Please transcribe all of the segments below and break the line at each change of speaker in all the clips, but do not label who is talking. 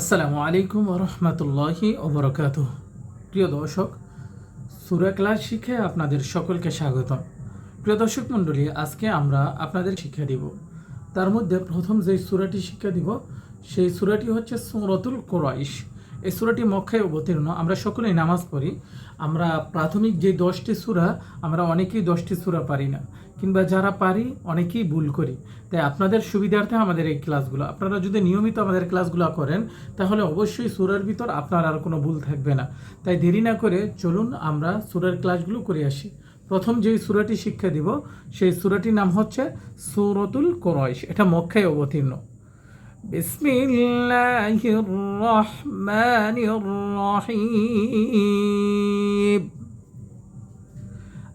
আসসালামু আলাইকুম রহমতুল্লাহি ওবরকাত প্রিয় দর্শক, সুরা ক্লাস শিখে আপনাদের সকলকে স্বাগত প্রিয় দর্শক মণ্ডলী, আজকে আমরা আপনাদের শিক্ষা দিব। তার মধ্যে প্রথম যে সুরাটি শিক্ষা দিব, সেই সুরাটি হচ্ছে সুরতুল কোরাইশ। এই সুরাটি মক্কায় অবতীর্ণ। আমরা সকলেই নামাজ পড়ি। আমরা প্রাথমিক যে দশটি সুরা, আমরা অনেকেই দশটি সুরা পারি না। কিংবা যারা পারি, অনেকেই ভুল করি। তাই আপনাদের সুবিধার্থে আমাদের এই ক্লাসগুলো। আপনারা যদি নিয়মিত আমাদের ক্লাসগুলো করেন, তাহলে অবশ্যই সুরার ভিতর আপনার আর কোনো ভুল থাকবে না। তাই দেরি না করে চলুন আমরা সুরার ক্লাসগুলো করে আসি। প্রথম যে সুরাটি শিক্ষা দিব, সেই সুরাটির নাম হচ্ছে সুরতুল কোরয়শ এটা মক্কায় অবতীর্ণ। بسم الله الرحمن الرحيم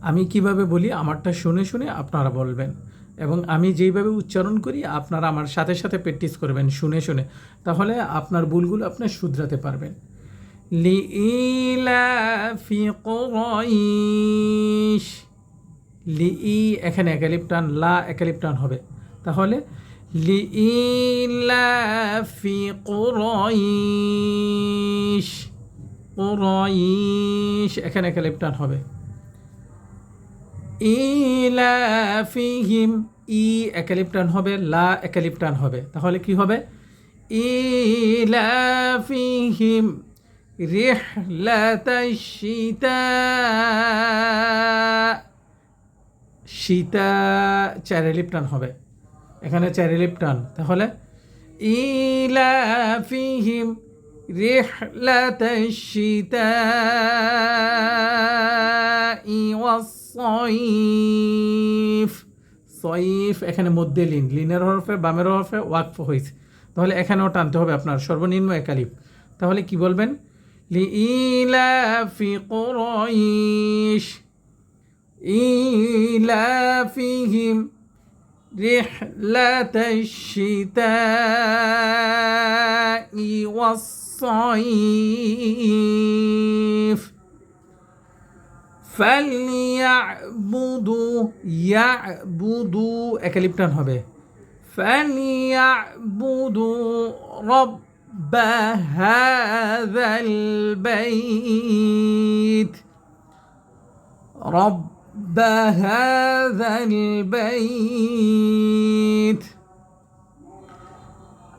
আমি কিভাবে বলি আমারটা শুনে শুনে আপনারা বলবেন এবং আমি যেইভাবে উচ্চারণ করি আপনারা আমার সাথে সাথে প্র্যাকটিস করবেন শুনে শুনে তাহলে আপনার ভুলগুলো আপনি শুধরাতে পারবেন লিইলাফি কুরাইশ লিই এখানে একালিপ টান লা একালিপ টান হবে তাহলে লিইলাফি কুরাইশ কুরাইশ এখানে একালিপ টান হবে। ইলাফিহিম ই একালিপটান হবে, লা একালিপটান হবে। তাহলে কি হবে? ইলাফিহিম রিহলাতাশিতা সীতা চারেলিপটান হবে। এখানে চ্যারিলিপ টান। তাহলে, ইলাফিহিম সইফ এখানে মধ্যে লিন। লিনের হরফে, বামের হরফে ওয়াকফ হয়েছে। তাহলে এখানেও টানতে হবে আপনার সর্বনিম্ন একালিপ তাহলে কি বলবেন? লি ইলাফি কুরাইশ। ইলাফিহিম رحلة الشتاء والصيف فليعبدوا يعبدوا أكليبتان هبه فليعبدوا رب هذا البيت رب هذا البيت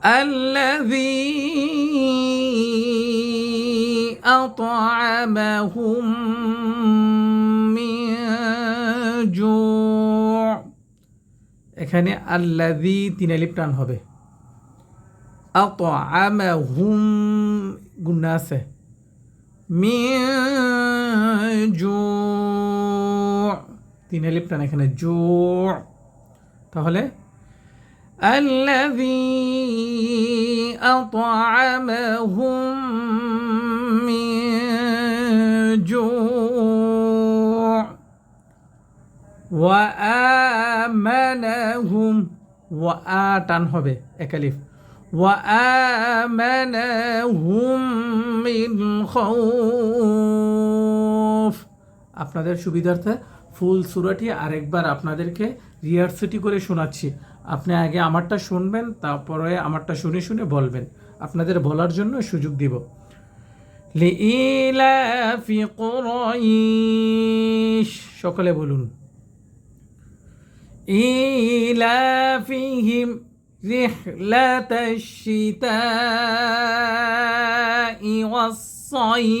الذي أطعمهم من جوع এখানে আল্লাযী তিন আলিফ টান হবে আতআমাহুম গুন্না আছে মিন জু' তিন আলিফ টান এখানে জু' তাহলে الذي أطعمهم من جوع وآمنهم وآتان হবে একালিফ وآمنهم من خوف আপনাদের সুবিধার্থে ফুল সুরাটি আরেকবার আপনাদেরকে রিহার্সিটি করে শোনাচ্ছি আপনি আগে আমারটা শুনবেন তারপরে আমারটা শুনে শুনে বলবেন আপনাদের বলার জন্য সুযোগ দিব লিইলাফি কুরাইশ সকলে বলুন ইলাফিহিম رحلة الشتاء والصيف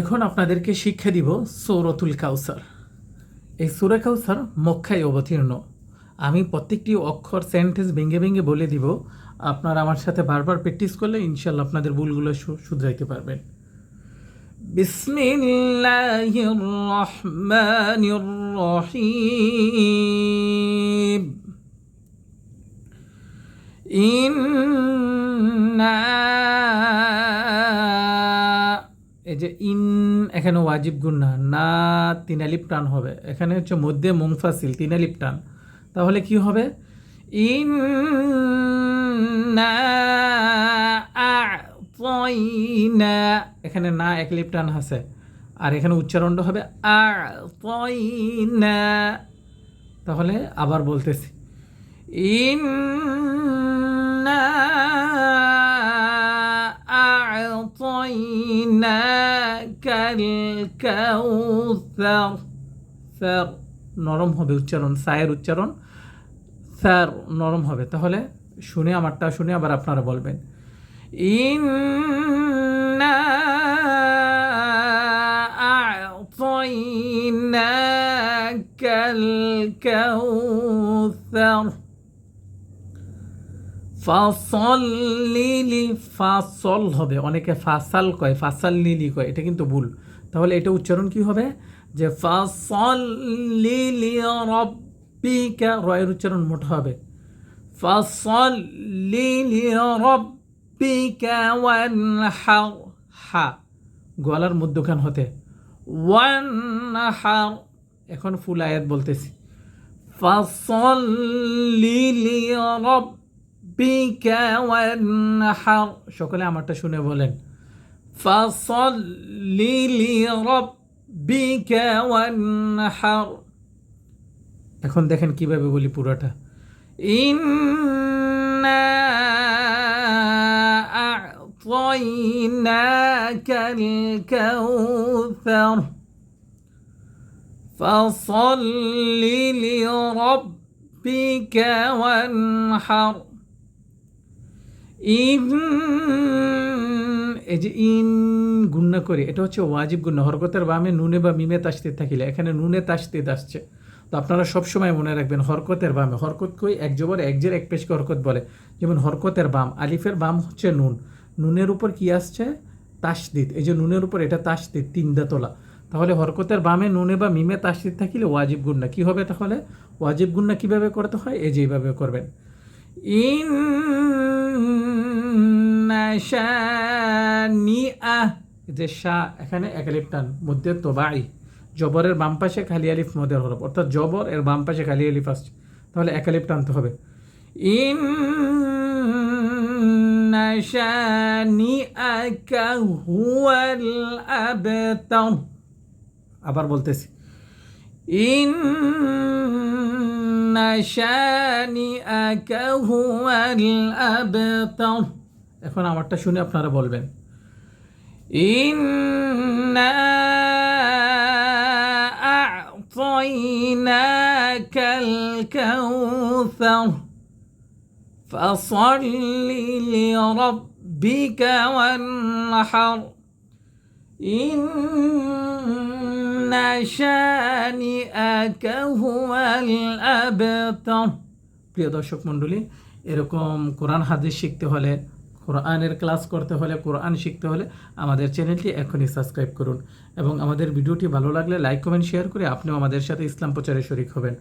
এখন আপনাদেরকে শিক্ষা দিব সৌরতুল কাউসার। এই সুরা কাউসার মক্ষায় অবতীর্ণ। আমি প্রত্যেকটি অক্ষর সেন্টেন্স ভেঙে ভেঙে বলে দিব। আপনারা আমার সাথে বারবার প্র্যাকটিস করলে ইনশাল্লাহ আপনাদের ভুলগুলো শুধরাইতে পারবেন। বিস্মিল্লাহ এই যে ইন এখানে ওয়াজিব গুণ না। না, তিন আলিপ টান হবে। এখানে হচ্ছে মধ্যে মুংফাসিল তিনালিপ টান। তাহলে কি হবে? ইন্না আ'তাইনা। এখানে না এক লিপ টান আছে। আর এখানে উচ্চারণটা হবে আ'তাইনা। তাহলে আবার বলতেছি। ইন্না আ'তাইনাকাল কাউসার স্যার নরম হবে উচ্চারণ, সায়ের উচ্চারণ। স্যার নরম হবে। তাহলে শুনে আমারটা শুনে আবার আপনারা বলবেন। ইন্না আ'তাইনাকাল কাউসার ফাসল্লিলি ফাসল হবে। অনেকে ফাসাল কয় ফাসাল লিলি কয়, এটা কিন্তু ভুল। তাহলে এটা উচ্চারণ কি হবে? যে ফাসল্লিলি রব্বিকা, রয়ের উচ্চারণ মোটা হবে। ফাসল্লিলি রব্বিকা ওয়ানহার হা গলার মধ্যখান হতে। ওয়ানহার, এখন ফুল আয়াত বলতেছি। ফাসল্লিলি রব রব্বিকা ওয়ানহার, সকলে আমারটা শুনে বলেন। ফাসল্লি লিরাব্বিকা ওয়ানহার। এখন দেখেন কীভাবে বলি পুরোটা। ইন্না আ'তাইনাকাল কাউসার ফাসল্লি লিরাব্বিকা ওয়ানহার। ইন এই যে ইন গুণ্য করে, এটা হচ্ছে ওয়াজিব গুণ্য হরকতের বামে নুনে বা মিমে তাস্তিদ থাকিলে, এখানে নুনে তাস্তিদ আসছে। তো আপনারা সবসময় মনে রাখবেন, হরকতের বামে, হরকত কই এক জবর এক জের এক পেশকে হরকত বলে। যেমন হরকতের বাম, আলিফের বাম হচ্ছে নুন। নুনের উপর কি আসছে? তাসদিদ এই যে নুনের উপর এটা তাসদিদ তিনটা তোলা। তাহলে হরকতের বামে নুনে বা মিমে তাসদিদ থাকিলে ওয়াজিব গুণ্য কী হবে তাহলে? ওয়াজিব গুণ্য কীভাবে করতে হয়? এই যে এইভাবে করবেন। ইন যে শাহ এখানে এক আলিফ টান, মধ্যে তোবাই জবরের বাম পাশে খালি আলিফ মদের হরফ। অর্থাৎ জবর এর বাম পাশে খালি আলিফ আসছে। তাহলে এক আলিফ টানতে হবে। ইন হুয়াল আবতার। আবার বলতেছি। ইন এখন আমারটা শুনে আপনারা বলবেন, ইন্না আ'তাইনাকাল কাউসার ফাসাল্লি লিরাব্বিকা ওয়ানহার ইন্না শানিআকা হুয়াল আবতার প্রিয় দর্শক মণ্ডলী, এরকম কোরআন হাদিস শিখতে হলে, কোরআনের ক্লাস করতে হলে, কোরআন শিখতে হলে আমাদের চ্যানেলটি এখনই সাবস্ক্রাইব করুন এবং আমাদের ভিডিওটি ভালো লাগলে লাইক, কমেন্ট, শেয়ার করে আপনিও আমাদের সাথে ইসলাম প্রচারে শরিক হবেন।